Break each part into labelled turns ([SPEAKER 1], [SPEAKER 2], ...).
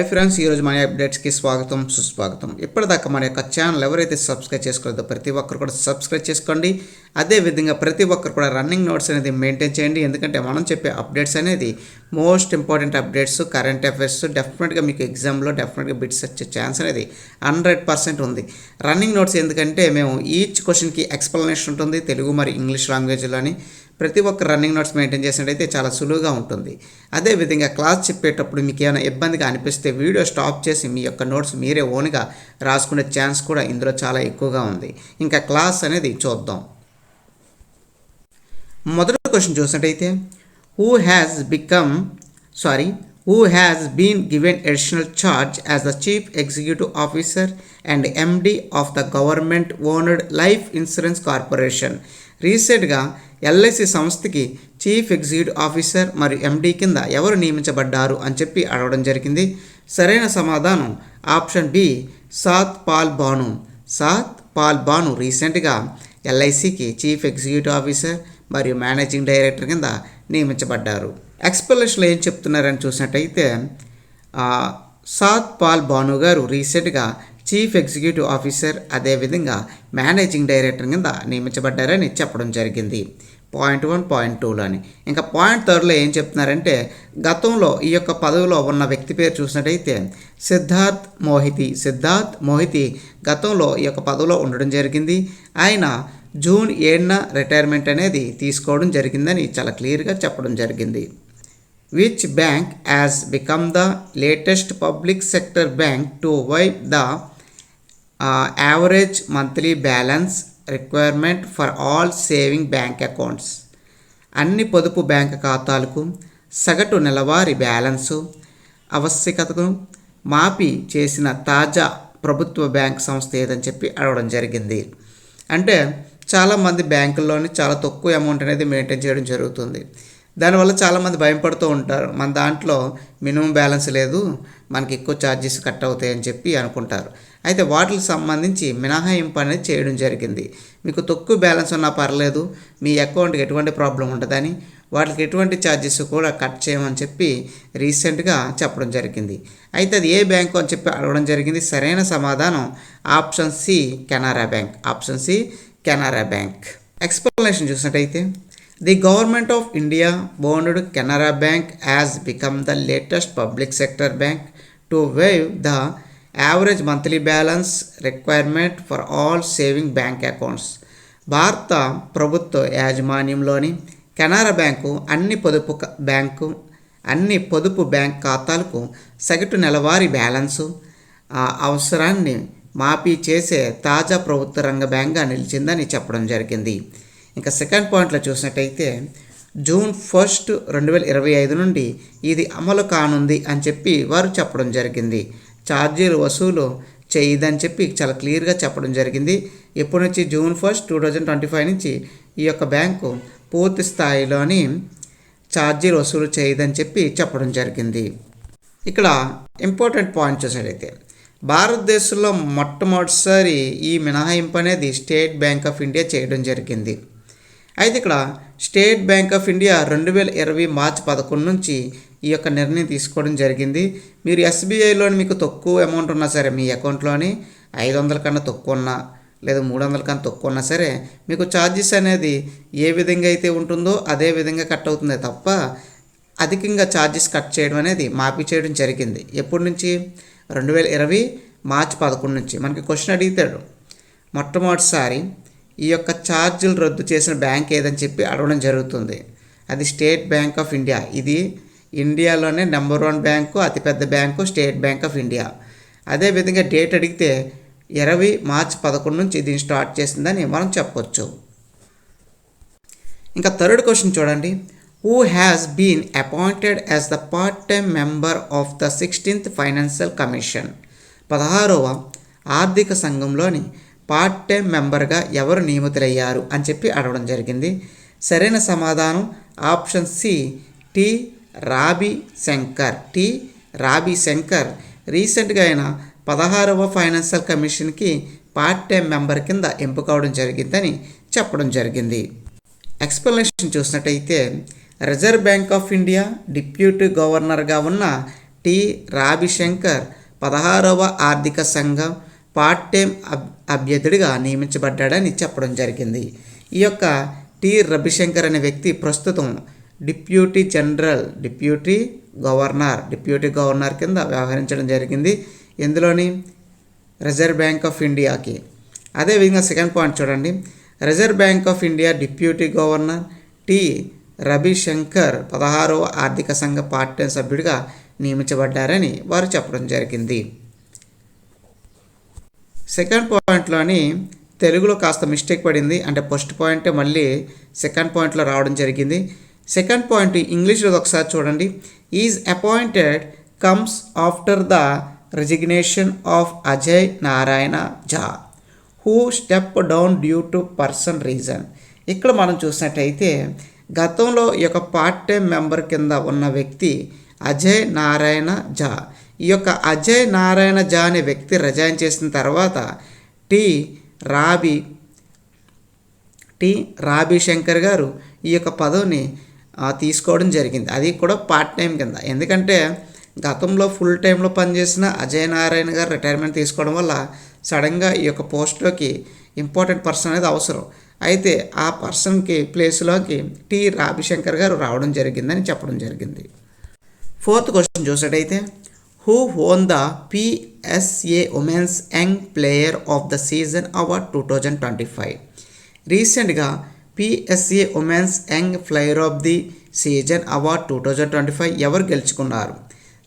[SPEAKER 1] Hi friends ఈరోజు మన అప్డేట్స్కి స్వాగతం సుస్వాగతం. ఇప్పటిదాకా మన యొక్క ఛానల్ ఎవరైతే సబ్స్క్రైబ్ చేసుకోలేదో ప్రతి ఒక్కరు కూడా సబ్స్క్రైబ్ చేసుకోండి. అదేవిధంగా ప్రతి ఒక్కరు కూడా రన్నింగ్ నోట్స్ అనేది మెయింటైన్ చేయండి. ఎందుకంటే మనం చెప్పే అప్డేట్స్ అనేది most important updates current affairs డెఫినెట్గా మీకు ఎగ్జామ్లో డెఫినెట్గా బిట్స్ వచ్చే ఛాన్స్ అనేది హండ్రెడ్ పర్సెంట్ ఉంది. రన్నింగ్ నోట్స్ ఎందుకంటే మేము ఈచ్ క్వశ్చన్కి ఎక్స్ప్లెనేషన్ ఉంటుంది. తెలుగు మరి ఇంగ్లీష్ లాంగ్వేజ్లోని ప్రతి ఒక్క రన్నింగ్ నోట్స్ మెయింటైన్ చేసినట్టయితే చాలా సులువుగా ఉంటుంది. అదేవిధంగా క్లాస్ చెప్పేటప్పుడు మీకు ఏమైనా ఇబ్బందిగా అనిపిస్తే వీడియో స్టాప్ చేసి మీ యొక్క నోట్స్ మీరే ఓన్గా రాసుకునే ఛాన్స్ కూడా ఇందులో చాలా ఎక్కువగా ఉంది. ఇంకా క్లాస్ అనేది చూద్దాం. మొదటి క్వశ్చన్ చూసినట్టయితే who has become sorry who has been given additional charge as the chief executive officer and MD of the government owned life insurance corporation రీసెంట్గా ఎల్ఐసి సంస్థకి చీఫ్ ఎగ్జిక్యూటివ్ ఆఫీసర్ మరియు ఎండీ కింద ఎవరు నియమించబడ్డారు అని చెప్పి అడగడం జరిగింది. సరైన సమాధానం ఆప్షన్ బి సాత్ పాల్ బాను. సాత్ పాల్ బాను రీసెంట్గా ఎల్ఐసికి చీఫ్ ఎగ్జిక్యూటివ్ ఆఫీసర్ మరియు మేనేజింగ్ డైరెక్టర్ కింద నియమించబడ్డారు. ఎక్స్ప్లెనేషన్లో ఏం చెప్తున్నారని చూసినట్టయితే సాత్ పాల్ బాను గారు రీసెంట్గా చీఫ్ ఎగ్జిక్యూటివ్ ఆఫీసర్ అదేవిధంగా మేనేజింగ్ డైరెక్టర్ కింద నియమించబడ్డారని చెప్పడం జరిగింది. పాయింట్ వన్ పాయింట్ టూలోని ఇంకా పాయింట్ థర్డ్లో ఏం చెప్తున్నారంటే గతంలో ఈ యొక్క పదవిలో ఉన్న వ్యక్తి పేరు చూసినట్టయితే సిద్ధార్థ్ మోహితి సిద్ధార్థ్ మోహితి గతంలో ఈ యొక్క పదవిలో ఉండడం జరిగింది. ఆయన జూన్ ఏడున రిటైర్మెంట్ అనేది తీసుకోవడం జరిగిందని చాలా క్లియర్గా చెప్పడం జరిగింది. Which bank as become the latest public sector bank to wipe the average monthly balance requirement for all saving bank accounts అన్ని పొదుపు బ్యాంక్ ఖాతాలకు సగటు నెలవారీ బ్యాలెన్సు ఆవశ్యకతకు మాఫీ చేసిన తాజా ప్రభుత్వ బ్యాంక్ సంస్థ ఏదని చెప్పి అడగడం జరిగింది. అంటే చాలామంది బ్యాంకుల్లోని చాలా తక్కువ అమౌంట్ అనేది మెయింటైన్ చేయడం జరుగుతుంది. దానివల్ల చాలామంది భయపడుతూ ఉంటారు. మన దాంట్లో మినిమం బ్యాలెన్స్ లేదు మనకి ఎక్కువ ఛార్జెస్ కట్ అవుతాయని చెప్పి అనుకుంటారు. అయితే వాటికి సంబంధించి మినహాయింపు అనేది చేయడం జరిగింది. మీకు తక్కువ బ్యాలెన్స్ ఉన్నా పర్లేదు మీ అకౌంట్కి ఎటువంటి ప్రాబ్లం ఉండదని వాటికి ఎటువంటి ఛార్జెస్ కూడా కట్ చేయమని చెప్పి రీసెంట్గా చెప్పడం జరిగింది. అయితే అది ఏ బ్యాంకు అని చెప్పి అడగడం జరిగింది. సరైన సమాధానం option C Canara bank. Option C Canara bank. Explanation చూసినట్టయితే the government of India bonded Canara bank as become the latest public sector bank to waive the average monthly balance requirement for all saving bank accounts భారత ప్రభుత్వ యాజమాన్యంలోని Canara bank అన్ని పొదుపు bank అన్ని పొదుపు bank ఖాతాలకు సగటు నెలవారీ బ్యాలెన్సు అవసరాన్ని మాఫీ చేసే తాజా ప్రభుత్వ రంగ బ్యాంక్గా నిలిచిందని చెప్పడం జరిగింది ఇంకా సెకండ్ పాయింట్లో చూసినట్టయితే జూన్ ఫస్ట్ రెండు వేల ఇరవై ఐదు నుండి ఇది అమలు కానుంది అని చెప్పి వారు చెప్పడం జరిగింది. ఛార్జీలు వసూలు చేయదని చెప్పి చాలా క్లియర్గా చెప్పడం జరిగింది. ఎప్పటి నుంచి? June first two thousand twenty five నుంచి ఈ యొక్క బ్యాంకు పూర్తి స్థాయిలోని ఛార్జీలు వసూలు చేయదని చెప్పి చెప్పడం జరిగింది. ఇక్కడ ఇంపార్టెంట్ పాయింట్ చూసాడైతే భారతదేశంలో మొట్టమొదటిసారి ఈ మినహాయింపు అనేది స్టేట్ బ్యాంక్ ఆఫ్ ఇండియా చేయడం జరిగింది. అయితే ఇక్కడ స్టేట్ బ్యాంక్ ఆఫ్ ఇండియా రెండు వేల ఇరవై మార్చి పదకొండు నుంచి ఈ యొక్క నిర్ణయం తీసుకోవడం జరిగింది. మీరు ఎస్బీఐలోని మీకు తక్కువ అమౌంట్ ఉన్నా సరే మీ అకౌంట్లోని ఐదు వందల కన్నా తక్కువ ఉన్నా లేదా మూడు వందల కన్నా తక్కువ ఉన్నా సరే మీకు ఛార్జెస్ అనేది ఏ విధంగా అయితే ఉంటుందో అదే విధంగా కట్ అవుతుంది తప్ప అధికంగా ఛార్జెస్ కట్ చేయడం అనేది మాఫీ చేయడం జరిగింది. ఎప్పటి నుంచి? రెండు వేల ఇరవై మార్చి పదకొండు నుంచి. మనకి క్వశ్చన్ అడుగుతాడు. మొట్టమొదటిసారి ఈ యొక్క ఛార్జీలు రద్దు చేసిన బ్యాంక్ ఏదని చెప్పి అడగడం జరుగుతుంది. అది స్టేట్ బ్యాంక్ ఆఫ్ ఇండియా ఇది ఇండియాలోనే నెంబర్ వన్ బ్యాంకు అతిపెద్ద bank State Bank of India. అదేవిధంగా డేట్ అడిగితే ఇరవై మార్చి పదకొండు నుంచి దీన్ని స్టార్ట్ చేసిందని మనం చెప్పొచ్చు. ఇంకా థర్డ్ క్వశ్చన్ చూడండి. Who has been appointed as the part time member of the sixteenth financial commission పదహారవ ఆర్థిక సంఘంలోని పార్ట్ టైం మెంబర్గా ఎవరు నియమితులయ్యారు అని చెప్పి అడగడం జరిగింది. సరైన సమాధానం option C T Rabi Sankar. T. Rabi Sankar. రీసెంట్గా ఆయన పదహారవ ఫైనాన్షియల్ కమిషన్కి పార్ట్ టైం మెంబర్ కింద ఎంపిక అవడం జరిగిందని చెప్పడం జరిగింది. ఎక్స్ప్లెనేషన్ చూసినట్టయితే Reserve Bank of India deputy గవర్నర్గా ఉన్న టి. రాబిశంకర్ పదహారవ ఆర్థిక సంఘం పార్ట్ టైం అబ్ అభ్యర్థుడిగా నియమించబడ్డాడని చెప్పడం జరిగింది. ఈ యొక్క టి. రవిశంకర్ అనే వ్యక్తి ప్రస్తుతం deputy general deputy governor deputy governor కింద వ్యవహరించడం జరిగింది. ఇందులోని రిజర్వ్ బ్యాంక్ ఆఫ్ ఇండియాకి. అదేవిధంగా సెకండ్ పాయింట్ చూడండి. Reserve Bank of India deputy governor T. Ravishankar పదహారవ ఆర్థిక సంఘ పార్టీ టైం సభ్యుడిగా నియమించబడ్డారని వారు చెప్పడం జరిగింది. సెకండ్ పాయింట్లోని తెలుగులో కాస్త మిస్టేక్ పడింది. అంటే ఫస్ట్ పాయింటే మళ్ళీ సెకండ్ పాయింట్లో రావడం జరిగింది. సెకండ్ పాయింట్ ఇంగ్లీష్లో ఒకసారి చూడండి. Is appointed comes after the resignation of Ajay Narayan Jha who step down due to person reason ఇక్కడ మనం చూసినట్టయితే గతంలో ఈ యొక్క పార్ట్ టైం మెంబర్ కింద ఉన్న వ్యక్తి అజయ్ నారాయణ జా ఈ యొక్క అజయ్ నారాయణ జా అనే వ్యక్తి రిజైన్ చేసిన తర్వాత టి రాబి టి రాబి శంకర్ గారు ఈ యొక్క పదవిని తీసుకోవడం జరిగింది. అది కూడా పార్ట్ టైం కింద. ఎందుకంటే గతంలో ఫుల్ టైంలో పనిచేసిన అజయ్ నారాయణ గారు రిటైర్మెంట్ తీసుకోవడం వల్ల సడన్గా ఈ యొక్క పోస్ట్లోకి ఇంపార్టెంట్ పర్సన్ అనేది అవసరం. అయితే ఆ పర్సన్కి ప్లేస్లోకి టి రాభిశంకర్ గారు రావడం జరిగిందని చెప్పడం జరిగింది. ఫోర్త్ క్వశ్చన్ చూసినట్టయితే who won the PSA women's young player of the season award two thousand twenty five రీసెంట్గా PSA women's young player of the season award two thousand twenty five ఎవరు గెలుచుకున్నారు?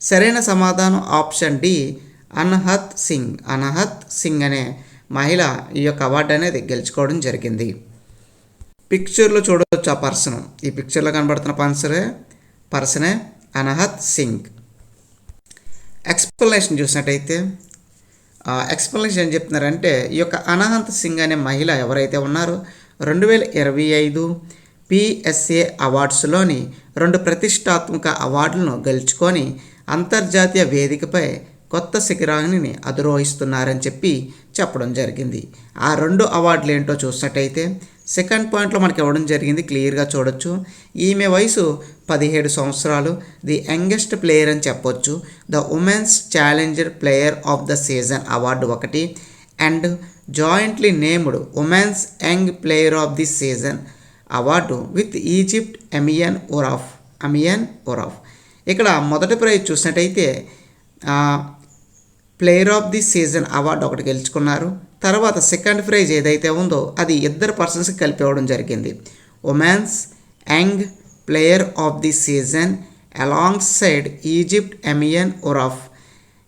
[SPEAKER 1] సరైన సమాధానం ఆప్షన్ డి అనహత్ సింగ్. అనహత్ సింగ్ అనే మహిళ ఈ యొక్క అవార్డు అనేది గెలుచుకోవడం జరిగింది. పిక్చర్లో చూడవచ్చు ఆ పర్సన్. ఈ పిక్చర్లో కనబడుతున్న పర్సనే పర్సనే అనహత్ సింగ్. ఎక్స్ప్లెనేషన్ చూసినట్టయితే ఎక్స్ప్లెనేషన్ ఏం చెప్తున్నారంటే ఈ యొక్క అనహంత్ సింగ్ అనే మహిళ ఎవరైతే ఉన్నారో రెండు వేల ఇరవై ఐదు పిఎస్ఏ అవార్డ్స్లోని రెండు ప్రతిష్టాత్మక అవార్డులను గెలుచుకొని అంతర్జాతీయ వేదికపై కొత్త శిఖరాన్ని అధిరోహిస్తున్నారని చెప్పి చెప్పడం జరిగింది. ఆ రెండు అవార్డులు ఏంటో చూసినట్టయితే సెకండ్ పాయింట్లో మనకి ఇవ్వడం జరిగింది. క్లియర్గా చూడొచ్చు. ఈమె వయసు పదిహేడు సంవత్సరాలు. ది యంగెస్ట్ ప్లేయర్ అని చెప్పొచ్చు. The women's challenger player of the season award ఒకటి. And jointly named women's young player of the season award with Egypt Amina Orfi Amina Orfi. ఇక్కడ మొదటి ప్రైజ్ చూసినట్టయితే player of the season award ఒకటి గెలుచుకున్నారు. తర్వాత second prize ఏదైతే ఉందో అది ఇద్దరు పర్సన్స్కి కలిపి ఇవ్వడం జరిగింది. Women's young player of the season alongside Egypt Amina Orfi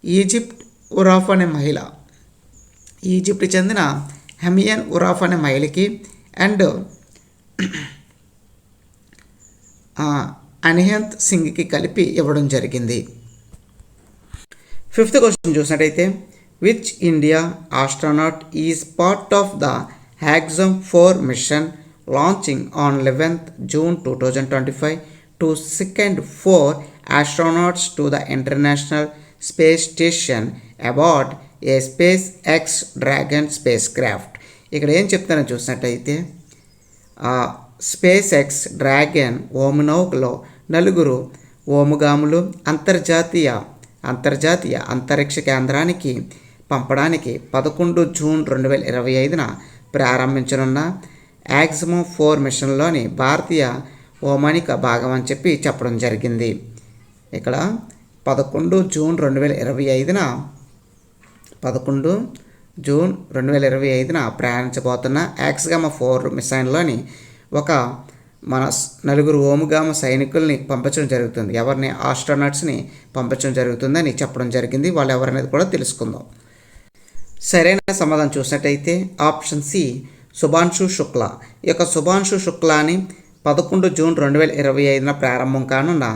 [SPEAKER 1] Egypt Orfi అనే మహిళ ఈజిప్ట్ చెందిన హెమియన్ ఉరాఫ్ అనే మహిళకి అండ్ అనిహంత్ సింగ్కి కలిపి ఇవ్వడం జరిగింది. ఫిఫ్త్ క్వశ్చన్ చూసినట్టయితే which India astronaut is part of the Axiom four mission launching on eleventh June two thousand twenty five to second four astronauts to the international space station about a SpaceX dragon spacecraft ఇక్కడ ఏం చెప్తానో చూసినట్టయితే space X dragon ఓమునౌక్లో నలుగురు ఓముగాములు అంతర్జాతీయ అంతర్జాతీయ అంతరిక్ష కేంద్రానికి పంపడానికి పదకొండు జూన్ రెండు వేల ఇరవై ఐదున ప్రారంభించనున్న యాక్సిమో ఫోర్ మిషన్లోని భారతీయ ఓమానిక భాగం అని చెప్పి చెప్పడం జరిగింది. ఇక్కడ పదకొండు జూన్ రెండు వేల ఇరవై ఐదున పదకొండు జూన్ రెండు వేల ఇరవై ఐదున ప్రయాణించబోతున్న యాక్స్గామ ఫోర్ మిసైన్లోని ఒక మన నలుగురు ఓముగామ సైనికుల్ని పంపించడం జరుగుతుంది. ఎవరిని ఆస్ట్రోనట్స్ని పంపించడం జరుగుతుందని చెప్పడం జరిగింది. వాళ్ళు ఎవరనేది కూడా తెలుసుకుందాం. సరైన సమాధానం చూసినట్టయితే ఆప్షన్ సి శుభాంశు శుక్ల. ఈ యొక్క శుభాంశు శుక్లాని పదకొండు జూన్ రెండు వేల ఇరవై ఐదున ప్రారంభం కానున్న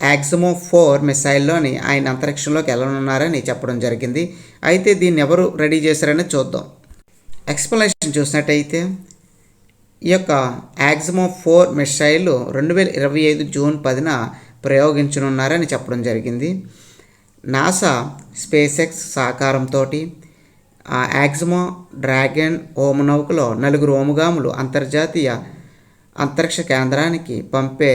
[SPEAKER 1] యాక్సిమో ఫోర్ మిసైల్లోని ఆయన అంతరిక్షంలోకి వెళ్ళనున్నారని చెప్పడం జరిగింది. అయితే దీన్ని ఎవరు రెడీ చేశారని చూద్దాం. ఎక్స్ప్లెనేషన్ చూసినట్టయితే ఈ యొక్క యాక్సిమో ఫోర్ మిసైల్ రెండు వేల ఇరవై ఐదు జూన్ పదిన ప్రయోగించనున్నారని చెప్పడం జరిగింది. నాసా స్పేస్ ఎక్స్ సహకారంతో ఆ యాక్సిమో డ్రాగన్ ఓమునౌకలో నలుగురు ఓముగాములు అంతర్జాతీయ అంతరిక్ష కేంద్రానికి పంపే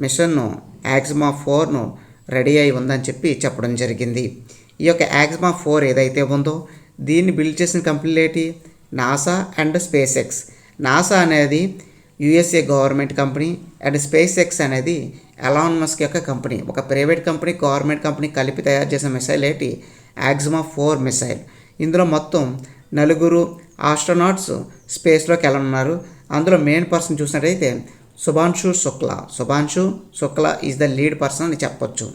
[SPEAKER 1] మిషన్ను యాక్సిమా ఫోర్ను రెడీ అయి ఉందని చెప్పి చెప్పడం జరిగింది. ఈ యొక్క యాక్సిమా ఫోర్ ఏదైతే ఉందో దీన్ని బిల్డ్ చేసిన కంపెనీలు ఏంటి? NASA and SpaceX NASA అనేది USA government company and SpaceX అనేది ఎలాన్ మస్క్ యొక్క కంపెనీ. ఒక ప్రైవేట్ కంపెనీ గవర్నమెంట్ కంపెనీ కలిపి తయారు చేసిన మిసైల్ ఏంటి? Axiom four missile. ఇందులో మొత్తం నలుగురు ఆస్ట్రోనాట్స్ స్పేస్లోకి వెళ్ళనున్నారు. అందులో మెయిన్ పర్సన్ చూసినట్టయితే Shubhanshu Shukla Shubhanshu Shukla is the lead person అని చెప్పొచ్చు.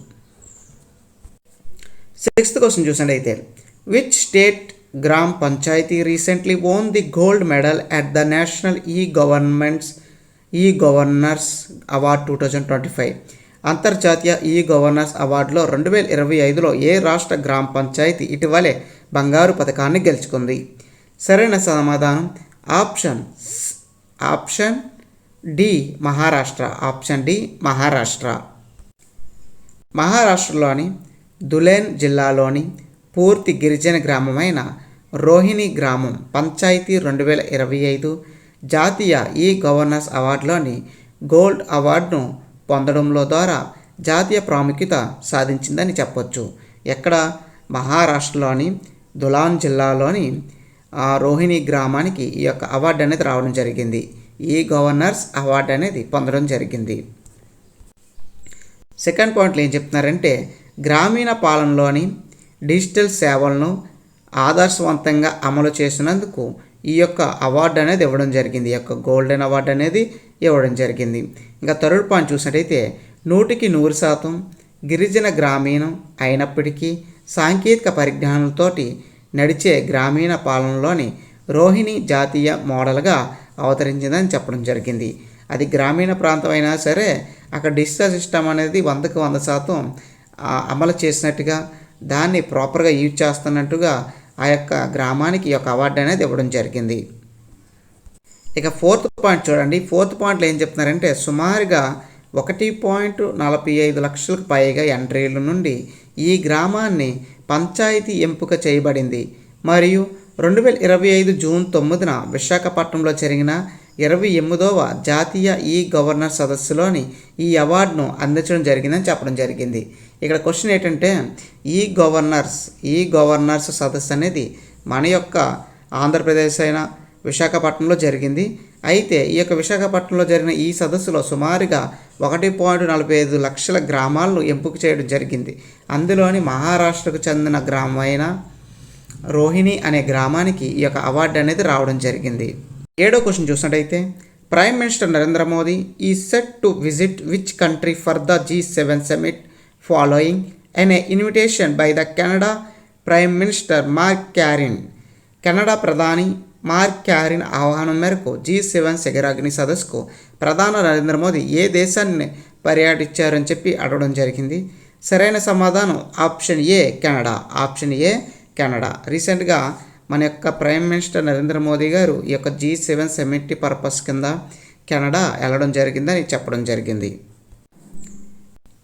[SPEAKER 1] సిక్స్త్ క్వశ్చన్ చూసినట్టయితే which state gram panchayat recently won the gold medal at the national e governments e governors award two thousand twenty five అంతర్జాతీయ e governors అవార్డులో రెండు వేల ఇరవై ఐదులో ఏ రాష్ట్ర గ్రామ పంచాయతీ ఇటీవలే బంగారు పథకాన్ని గెలుచుకుంది? సరైన సమాధానం option option D Maharashtra option D Maharashtra. మహారాష్ట్రలోని దులేన్ జిల్లాలోని పూర్తి గిరిజన గ్రామమైన రోహిణి గ్రామం పంచాయతీ రెండు వేల ఇరవై ఐదు జాతీయ ఈ గవర్నర్స్ అవార్డులోని గోల్డ్ అవార్డును పొందడంలో ద్వారా జాతీయ ప్రాముఖ్యత సాధించిందని చెప్పొచ్చు. ఎక్కడ? మహారాష్ట్రలోని దులాన్ జిల్లాలోని రోహిణి గ్రామానికి ఈ యొక్క అవార్డు అనేది రావడం జరిగింది. ఈ గవర్నర్స్ అవార్డు అనేది పొందడం జరిగింది. సెకండ్ పాయింట్లో ఏం చెప్తున్నారంటే గ్రామీణ పాలనలోని డిజిటల్ సేవలను ఆదర్శవంతంగా అమలు చేసినందుకు ఈ యొక్క అవార్డు అనేది ఇవ్వడం జరిగింది. ఈ యొక్క గోల్డెన్ అవార్డు అనేది ఇవ్వడం జరిగింది. ఇంకా థర్డ్ పాయింట్ చూసినట్టయితే నూటికి నూరు శాతం గిరిజన గ్రామీణం అయినప్పటికీ సాంకేతిక పరిజ్ఞానంతోటి నడిచే గ్రామీణ పాలనలోని రోహిణి జాతీయ మోడల్గా అవతరించిందని చెప్పడం జరిగింది. అది గ్రామీణ ప్రాంతం అయినా సరే అక్కడ డిజిటల్ సిస్టమ్ అనేది వందకు వంద శాతం అమలు చేసినట్టుగా దాన్ని ప్రాపర్గా యూజ్ చేస్తున్నట్టుగా ఆ యొక్క గ్రామానికి ఈ యొక్క అవార్డు అనేది ఇవ్వడం జరిగింది. ఇక ఫోర్త్ పాయింట్ చూడండి. ఫోర్త్ పాయింట్లో ఏం చెప్తున్నారంటే సుమారుగా ఒకటి పాయింట్ నలభై ఐదు లక్షలకు పైగా ఎంట్రీల నుండి ఈ గ్రామాన్ని పంచాయతీ ఎంపిక చేయబడింది. మరియు రెండు వేల ఇరవై ఐదు జూన్ తొమ్మిదిన విశాఖపట్నంలో జరిగిన ఇరవై ఎనిమిదవ జాతీయ ఈ గవర్నర్ సదస్సులోని ఈ అవార్డును అందించడం జరిగిందని చెప్పడం జరిగింది. ఇక్కడ క్వశ్చన్ ఏంటంటే ఈ గవర్నర్స్ ఈ గవర్నర్స్ సదస్సు అనేది మన యొక్క ఆంధ్రప్రదేశ్ అయిన విశాఖపట్నంలో జరిగింది. అయితే ఈ యొక్క విశాఖపట్నంలో జరిగిన ఈ సదస్సులో సుమారుగా ఒకటి పాయింట్ నలభై ఐదు లక్షల గ్రామాలను ఎంపిక చేయడం జరిగింది. అందులోని మహారాష్ట్రకు చెందిన గ్రామం రోహిణి అనే గ్రామానికి ఈ యొక్క అవార్డు అనేది రావడం జరిగింది. ఏడో క్వశ్చన్ చూసినట్టయితే prime minister Narendra Modi is set to visit which country for the G seven summit following and a invitation by the Canada prime minister Mark Carney. Canada ప్రధాని మార్క్ క్యారిన్ ఆహ్వానం మేరకు G seven శిఖరాగ్ని సదస్సుకు ప్రధాని నరేంద్ర మోదీ ఏ దేశాన్ని పర్యటించారని చెప్పి అడగడం జరిగింది. సరైన సమాధానం option A Canada. Option A Canada. రీసెంట్గా మన యొక్క ప్రైమ్ మినిస్టర్ నరేంద్ర మోదీ గారు ఈ యొక్క జీ సెవెన్ సెమిటీ పర్పస్ కింద కెనడా వెళ్ళడం జరిగిందని చెప్పడం జరిగింది.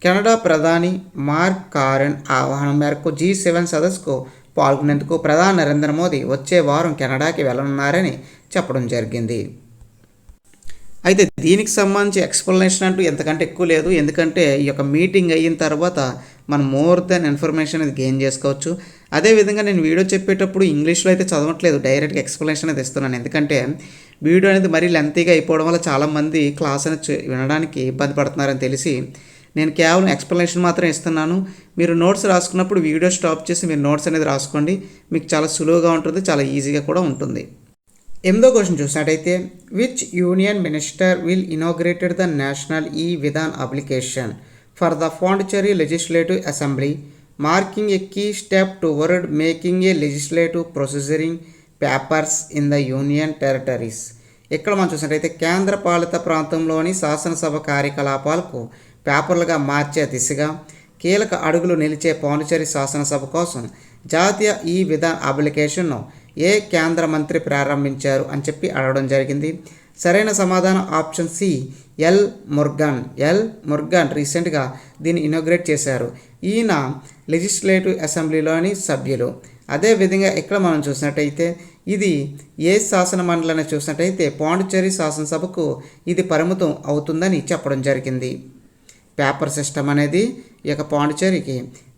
[SPEAKER 1] కెనడా ప్రధాని మార్క్ కారెన్ ఆహ్వానం మేరకు జీ సెవెన్ సదస్సుకు పాల్గొనేందుకు ప్రధాని నరేంద్ర మోదీ వచ్చే వారం కెనడాకి వెళ్ళనున్నారని చెప్పడం జరిగింది. అయితే దీనికి సంబంధించి ఎక్స్ప్లెనేషన్ అంటూ ఎంతకంటే ఎక్కువ లేదు. ఎందుకంటే ఈ యొక్క మీటింగ్ అయిన తర్వాత మనం మోర్ దెన్ ఇన్ఫర్మేషన్ అనేది గెయిన్ చేసుకోవచ్చు. అదేవిధంగా నేను వీడియో చెప్పేటప్పుడు ఇంగ్లీష్లో అయితే చదవట్లేదు డైరెక్ట్గా ఎక్స్ప్లెనేషన్ అనేది ఇస్తున్నాను. ఎందుకంటే వీడియో అనేది మరీ లెంతీగా అయిపోవడం వల్ల చాలామంది క్లాస్ అనేది వినడానికి ఇబ్బంది పడుతున్నారని తెలిసి నేను కేవలం ఎక్స్ప్లెనేషన్ మాత్రం ఇస్తున్నాను. మీరు నోట్స్ రాసుకున్నప్పుడు వీడియో స్టాప్ చేసి మీరు నోట్స్ అనేది రాసుకోండి. మీకు చాలా సులువుగా ఉంటుంది చాలా ఈజీగా కూడా ఉంటుంది. ఎనిమిదో క్వశ్చన్ చూసినట్టయితే which union minister will inaugurated the national e Vidhan application for the Pondicherry legislative assembly marking a key step toward making a legislative proceedings papers in the union territories ఇక్కడ మనం చూసినట్లయితే కేంద్ర పాలిత ప్రాంతంలోని శాసనసభ కార్యకలాపాలకు పేపర్లుగా మార్చే దిశగా కీలక అడుగులు నిలిచే పాండిచేరి శాసనసభ కోసం జాతీయ ఈ విధాన్ అప్లికేషన్ను ఏ కేంద్ర మంత్రి ప్రారంభించారు అని చెప్పి అడగడం జరిగింది. సరైన సమాధానం option C L Murugan. L Murugan రీసెంట్గా దీన్ని ఇనాగ్రేట్ చేశారు. ఈయన లెజిస్లేటివ్ అసెంబ్లీలోని సభ్యులు. అదేవిధంగా ఇక్కడ మనం చూసినట్టయితే ఇది ఏ శాసన మండలిని చూసినట్టయితే పాండిచ్చేరి శాసనసభకు ఇది పరిమితం అవుతుందని చెప్పడం జరిగింది. పేపర్ సిస్టమ్ అనేది ఈ యొక్క పాండిచేరికి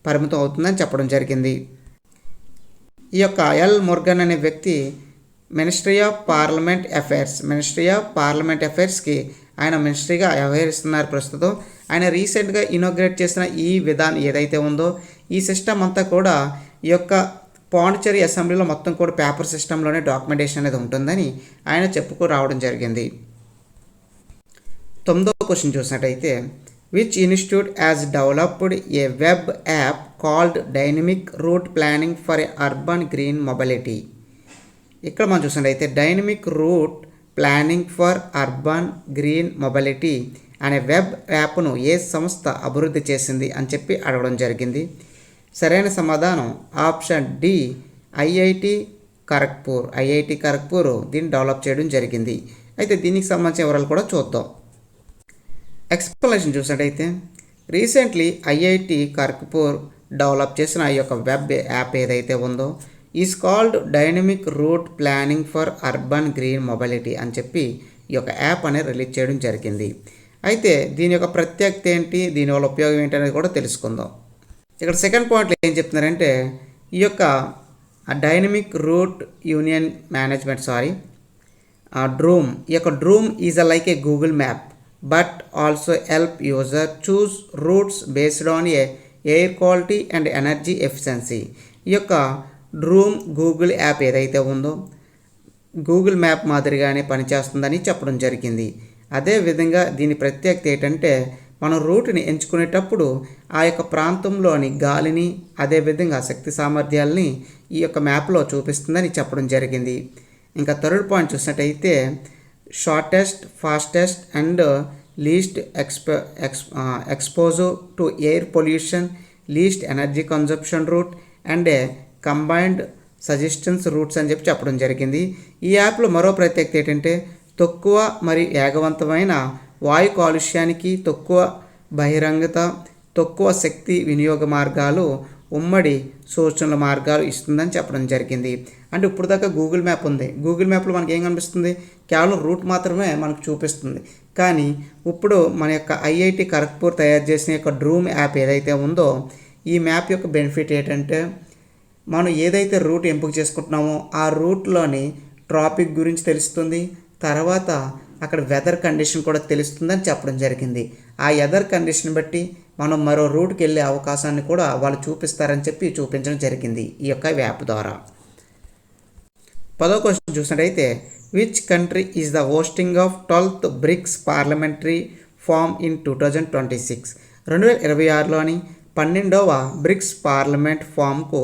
[SPEAKER 1] పరిమితం అవుతుందని చెప్పడం జరిగింది. ఈ యొక్క ఎల్ ముర్గన్ అనే వ్యక్తి ministry of parliament affairs ministry of parliament అఫైర్స్కి ఆయన మినిస్ట్రీగా వ్యవహరిస్తున్నారు ప్రస్తుతం. ఆయన రీసెంట్గా ఇనాగ్రేట్ చేసిన ఈ విధానం ఏదైతే ఉందో ఈ సిస్టమ్ అంతా కూడా ఈ యొక్క పాండిచేరి అసెంబ్లీలో మొత్తం కూడా పేపర్ సిస్టంలోనే డాక్యుమెంటేషన్ అనేది ఉంటుందని ఆయన చెప్పుకు రావడం జరిగింది. తొమ్మిదో క్వశ్చన్ చూసినట్టయితే which institute as developed a web app called dynamic route planning for a urban green mobility ఇక్కడ మనం చూసినట్టయితే dynamic route planning for urban green mobility అనే వెబ్ యాప్ను ఏ సంస్థ అభివృద్ధి చేసింది అని చెప్పి అడగడం జరిగింది. సరైన సమాధానం. Option D IIT Kharagpur. IIT Kharagpur దీన్ని డెవలప్ చేయడం జరిగింది. అయితే దీనికి సంబంధించిన వివరాలు కూడా చూద్దాం. ఎక్స్ప్లెనేషన్ చూసినట్టయితే రీసెంట్లీ ఐఐటి ఖరగ్పూర్ డెవలప్ చేసిన ఈ యొక్క వెబ్ యాప్ ఏదైతే ఉందో is called dynamic route planning for urban green mobility అని చెప్పి ఈ యొక్క యాప్ అనేది రిలీజ్ చేయడం జరిగింది. అయితే దీని యొక్క ప్రత్యేకత ఏంటి? దీనివల్ల ఉపయోగం ఏంటి అనేది కూడా తెలుసుకుందాం. ఇక్కడ సెకండ్ పాయింట్లో ఏం చెప్తున్నారంటే ఈ యొక్క dynamic route union management sorry DRUM ఈ యొక్క DRUM is uh like a Google map but also help user choose routes based on a air quality and energy efficiency. ఈ యొక్క డ్రూమ్ గూగుల్ యాప్ ఏదైతే ఉందో గూగుల్ మ్యాప్ మాదిరిగానే పనిచేస్తుందని చెప్పడం జరిగింది. అదేవిధంగా దీని ప్రత్యేకత ఏంటంటే మనం రూట్ని ఎంచుకునేటప్పుడు ఆ యొక్క ప్రాంతంలోని గాలిని అదేవిధంగా శక్తి సామర్థ్యాలని ఈ యొక్క మ్యాప్లో చూపిస్తుందని చెప్పడం జరిగింది. ఇంకా థర్డ్ పాయింట్ చూసినట్టయితే shortest fastest and least expo ex exposure to air pollution least energy consumption route and combined suggestions routes అని చెప్పి చెప్పడం జరిగింది. ఈ యాప్లో మరో ప్రత్యేకత ఏంటంటే తక్కువ మరియు వేగవంతమైన వాయు కాలుష్యానికి తక్కువ బహిరంగత తక్కువ శక్తి వినియోగ మార్గాలు ఉమ్మడి సూచనల మార్గాలు ఇస్తుందని చెప్పడం జరిగింది. అంటే ఇప్పుడు దాకా గూగుల్ మ్యాప్ ఉంది. గూగుల్ మ్యాప్లో మనకి ఏం కనిపిస్తుంది? కేవలం రూట్ మాత్రమే మనకు చూపిస్తుంది. కానీ ఇప్పుడు మన యొక్క ఐఐటి ఖరగ్పూర్ తయారు చేసిన యొక్క డ్రూమ్ యాప్ ఏదైతే ఉందో ఈ మ్యాప్ యొక్క బెనిఫిట్ ఏంటంటే మనం ఏదైతే రూట్ ఎంపిక చేసుకుంటున్నామో ఆ రూట్లోని ట్రాఫిక్ గురించి తెలుస్తుంది. తర్వాత అక్కడ వెదర్ కండిషన్ కూడా తెలుస్తుందని చెప్పడం జరిగింది. ఆ వెదర్ కండిషన్ బట్టి మనం మరో రూట్కి వెళ్ళే అవకాశాన్ని కూడా వాళ్ళు చూపిస్తారని చెప్పి చూపించడం జరిగింది ఈ యొక్క యాప్ ద్వారా. పదో క్వశ్చన్ చూసినట్టయితే which country is the hosting of twelfth BRICS parliamentary forum in two thousand twenty six రెండు వేల ఇరవై ఆరులోని పన్నెండవ బ్రిక్స్ పార్లమెంట్ ఫామ్కు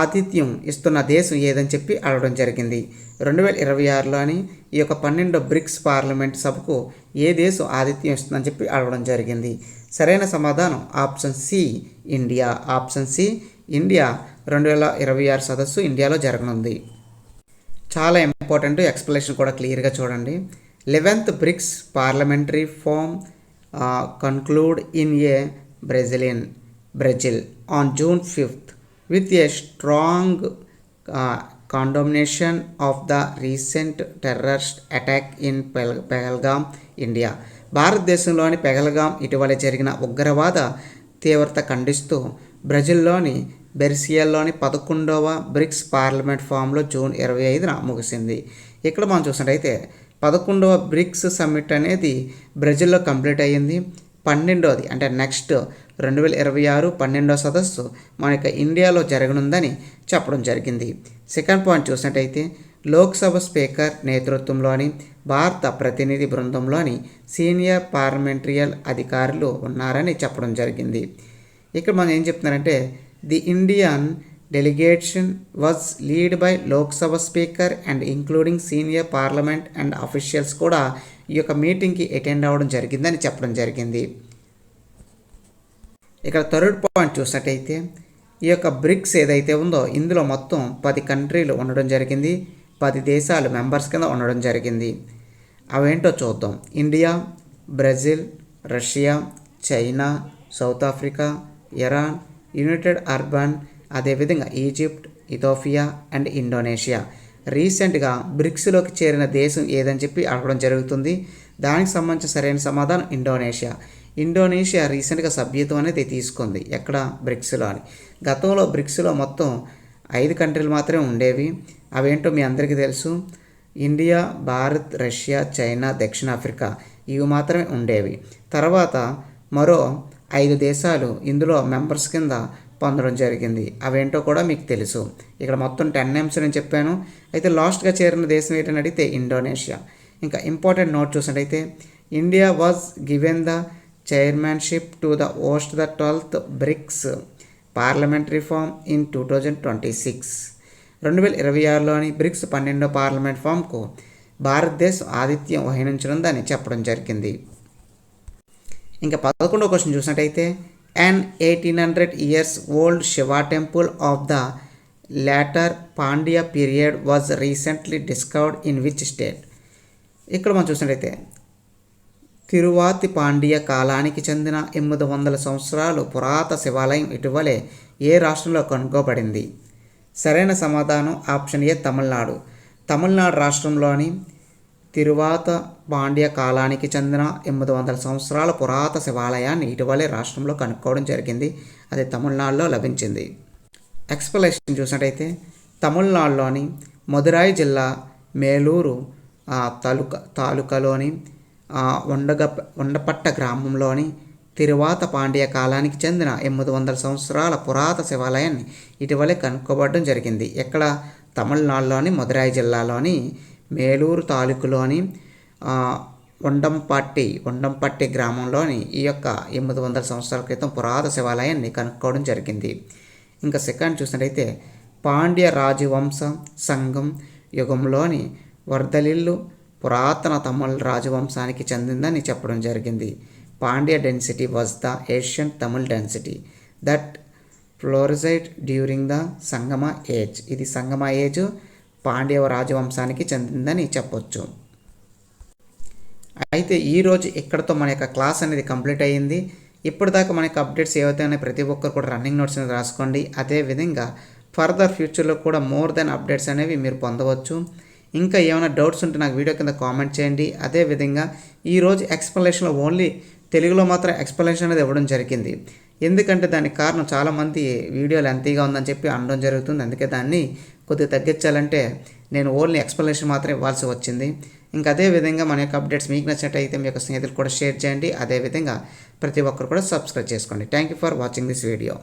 [SPEAKER 1] ఆతిథ్యం ఇస్తున్న దేశం ఏదని చెప్పి అడగడం జరిగింది. రెండు వేల ఇరవై ఆరులోని ఈ యొక్క పన్నెండు బ్రిక్స్ పార్లమెంట్ సభకు ఏ దేశం ఆతిథ్యం ఇస్తుందని చెప్పి అడగడం జరిగింది. సరైన సమాధానం option C India. Option C India రెండు వేల ఇరవై ఆరు సదస్సు ఇండియాలో జరగనుంది. చాలా ఇంపార్టెంట్ ఎక్స్ప్లెనేషన్ కూడా క్లియర్గా చూడండి. Eleventh BRICS parliamentary forum conclude in a Brazilian Brazil. On June fifth with a strong uh, condemnation of the recent terrorist attack in Pel- Pahalgam, India. భారతదేశంలోని పెహల్గాం ఇటీవల జరిగిన ఉగ్రవాద తీవ్రత ఖండిస్తూ బ్రెజిల్లోని బెర్సియాలోని పదకొండవ బ్రిక్స్ పార్లమెంట్ ఫామ్లో జూన్ ఇరవై ఐదున ముగిసింది ఇక్కడ మనం చూసినట్టయితే పదకొండవ బ్రిక్స్ సమ్మిట్ అనేది బ్రెజిల్లో కంప్లీట్ అయ్యింది పన్నెండోది అంటే నెక్స్ట్ రెండు వేల ఇరవై ఆరు పన్నెండో సదస్సు మన యొక్క ఇండియాలో జరగనుందని చెప్పడం జరిగింది. సెకండ్ పాయింట్ చూసినట్టయితే లోక్సభ స్పీకర్ నేతృత్వంలోని భారత ప్రతినిధి బృందంలోని సీనియర్ పార్లమెంటరియల్ అధికారులు ఉన్నారని చెప్పడం జరిగింది. ఇక్కడ మనం ఏం చెప్తున్నారంటే the Indian delegation was lead by Lok Sabha speaker and including senior parliament and officials కూడా ఈ యొక్క మీటింగ్కి అటెండ్ అవ్వడం జరిగిందని చెప్పడం జరిగింది. ఇక్కడ థర్డ్ పాయింట్ చూసినట్టయితే ఈ యొక్క బ్రిక్స్ ఏదైతే ఉందో ఇందులో మొత్తం పది కంట్రీలు ఉండడం జరిగింది. పది దేశాలు మెంబర్స్ కింద ఉండడం జరిగింది. అవేంటో చూద్దాం. India Brazil Russia China South Africa Iran United urban అదేవిధంగా ఈజిప్ట్ ఇథోపియా అండ్ ఇండోనేషియా. రీసెంట్గా బ్రిక్స్లోకి చేరిన దేశం ఏదని చెప్పి అడగడం జరుగుతుంది. దానికి సంబంధించిన సరైన సమాధానం ఇండోనేషియా. ఇండోనేషియా రీసెంట్గా సభ్యత్వం అనేది తీసుకుంది. ఎక్కడ? బ్రిక్స్లో అని గతంలో బ్రిక్స్లో మొత్తం ఐదు కంట్రీలు మాత్రమే ఉండేవి. అవేంటో మీ అందరికీ తెలుసు. ఇండియా భారత్ రష్యా చైనా దక్షిణాఫ్రికా ఇవి మాత్రమే ఉండేవి. తర్వాత మరో ఐదు దేశాలు ఇందులో మెంబర్స్ కింద పొందడం జరిగింది. అవేంటో కూడా మీకు తెలుసు. ఇక్కడ మొత్తం టెన్ నేమ్స్ నేను చెప్పాను. అయితే లాస్ట్గా చేరిన దేశం ఏంటని అడిగితే ఇండోనేషియా. ఇంకా ఇంపార్టెంట్ నోట్ చూసినట్టయితే India was given the chairmanship to the host the twelfth BRICS parliamentary forum in two thousand twenty six రెండు వేల ఇరవై ఆరులోని బ్రిక్స్ పన్నెండో పార్లమెంట్ ఫామ్కు భారతదేశం ఆతిథ్యం వహించనుందని చెప్పడం జరిగింది. ఇంకా పదకొండో క్వశ్చన్ చూసినట్టయితే and eighteen hundred years old Shiva temple of the later Pandya period was recently discovered in which state ఇక్కడ మనం చూసినట్టయితే తిరువాతి పాండ్య కాలానికి చెందిన ఎనిమిది వందల సంవత్సరాలు పురాత శివాలయం ఇటీవలే ఏ రాష్ట్రంలో కనుగోబడింది? సరైన సమాధానం ఆప్షన్ ఏ తమిళనాడు. తమిళనాడు రాష్ట్రంలోని తిరువాత పాండ్య కాలానికి చెందిన ఎనిమిది వందల సంవత్సరాల పురాత శివాలయాన్ని ఇటీవలే రాష్ట్రంలో కనుక్కోవడం జరిగింది. అది తమిళనాడులో లభించింది. ఎక్స్ప్లెనేషన్ చూసినట్టయితే తమిళనాడులోని మదురాయి జిల్లా మేలూరు ఆ, తాలూకా తాలూకాలోని ఉండగ ఉండపట్ట గ్రామంలోని తిరువాత పాండ్య కాలానికి చెందిన ఎనిమిది వందల సంవత్సరాల పురాత శివాలయాన్ని ఇటీవలే కనుక్కోబడడం జరిగింది. ఇక్కడ తమిళనాడులోని మదురై జిల్లాలోని మేలూరు తాలూకులోని ఆ, ఉండంపట్టి ఉండంపట్టి గ్రామంలోని ఈ యొక్క ఎనిమిది వందల సంవత్సరాల క్రితం పురాత శివాలయాన్ని కనుక్కోవడం జరిగింది. ఇంకా సెకండ్ చూసినట్టయితే పాండ్య రాజవంశ సంఘం యుగంలోని వర్ధలిల్లు పురాతన తమిళ రాజవంశానికి చెందిందని చెప్పడం జరిగింది. Pandya dynasty was the ancient Tamil dynasty that flourished during the Sangam age ఇది సంగమ ఏజ్ పాండ్యవ రాజవంశానికి చెందిందని చెప్పొచ్చు. అయితే ఈరోజు ఇక్కడతో మన యొక్క క్లాస్ అనేది కంప్లీట్ అయ్యింది. ఇప్పటిదాకా మనకి అప్డేట్స్ ఏవైతే ప్రతి ఒక్కరు కూడా రన్నింగ్ నోట్స్ అనేది రాసుకోండి. అదేవిధంగా ఫర్దర్ ఫ్యూచర్లో కూడా మోర్ దెన్ అప్డేట్స్ అనేవి మీరు పొందవచ్చు. ఇంకా ఏమైనా డౌట్స్ ఉంటే నాకు వీడియో కింద కామెంట్ చేయండి. అదేవిధంగా ఈరోజు ఎక్స్ప్లెనేషన్లో ఓన్లీ తెలుగులో మాత్రం ఎక్స్ప్లెనేషన్ అనేది ఇవ్వడం జరిగింది. ఎందుకంటే దానికి కారణం చాలామంది వీడియో లెంతీగా ఉందని చెప్పి అనడం జరుగుతుంది. అందుకే దాన్ని కొద్దిగా తగ్గించాలంటే నేను ఓన్లీ ఎక్స్ప్లెనేషన్ మాత్రం ఇవ్వాల్సి వచ్చింది. ఇంకా అదే విధంగా మన యొక్క అప్డేట్స్ మీకు నచ్చినట్టయితే మీ యొక్క స్నేహితులు కూడా షేర్ చేయండి. అదేవిధంగా ప్రతి ఒక్కరు కూడా సబ్స్క్రైబ్ చేసుకోండి. Thank you for watching this video